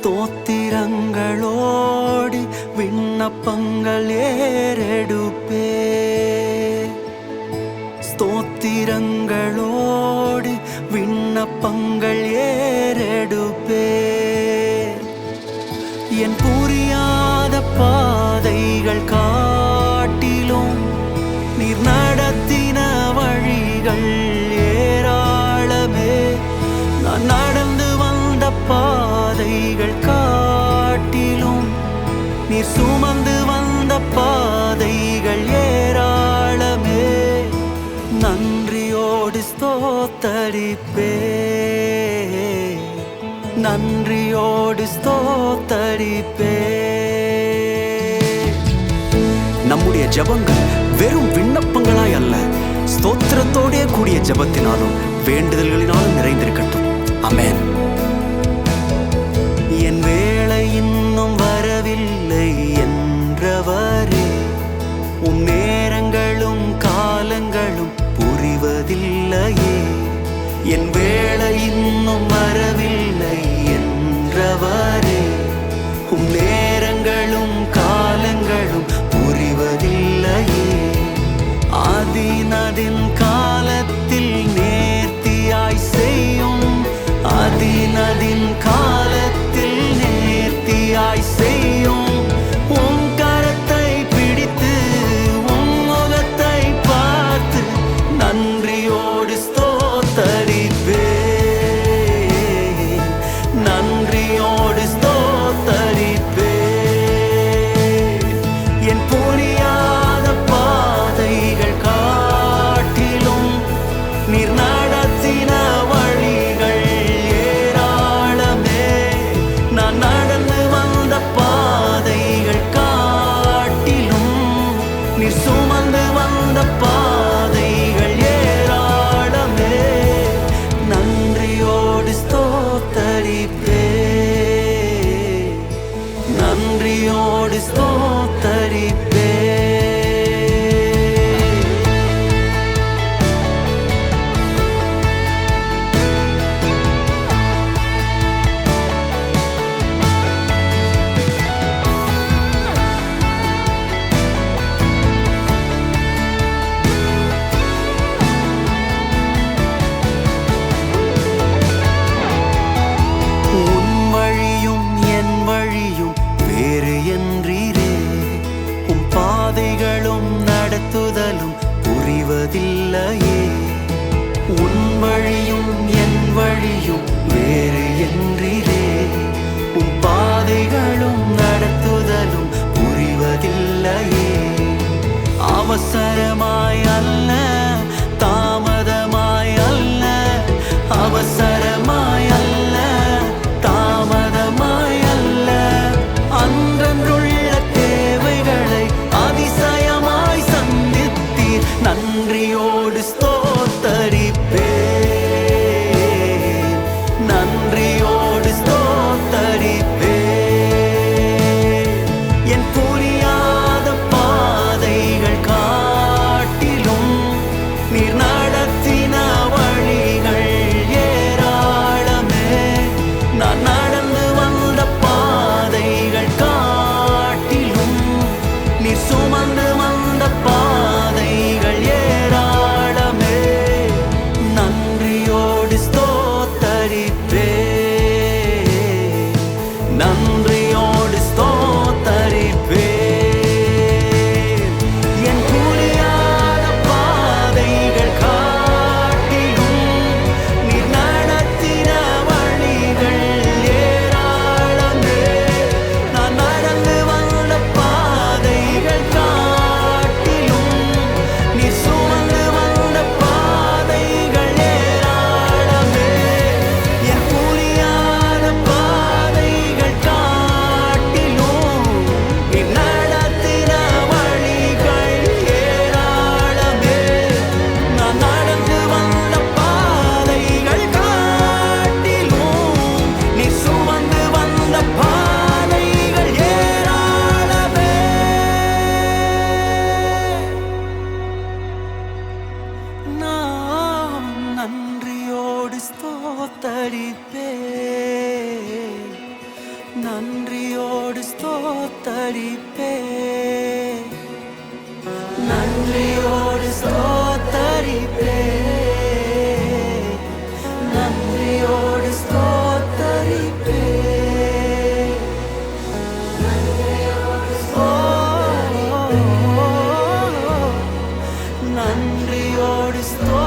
ஸ்தோத்திரங்களோடி விண்ணப்பங்கள் ஏறெடுப்பே. ஸ்தோத்திரங்களோடி விண்ணப்பங்கள் ஏறெடுப்பே. என் புரியாத பாதைகள் ஸ்தோத்தரிப்பே நன்றியோடு ஸ்தோத்தரிப்பே நம்முடைய ஜபங்கள் வெறும் விண்ணப்பங்களாய் அல்ல ஸ்தோத்திரத்தோடே கூடிய ஜபத்தினாலும் வேண்டுதல்களினாலும் நிறைந்திருக்கட்டும். அமேன் என் வேலை இன்னும் வரவில்லை என்றவாறே உன்னை Estou இல்லையே உன் வழியும் என் வழியும் நன்றியோடு ஸ்தோத்தரிப்பே. நன்றியோடு ஸ்தோத்தரிப்பே. நன்றியோடு ஸ்தோத்தரிப்பே. நன்றியோடு ஸ்தோ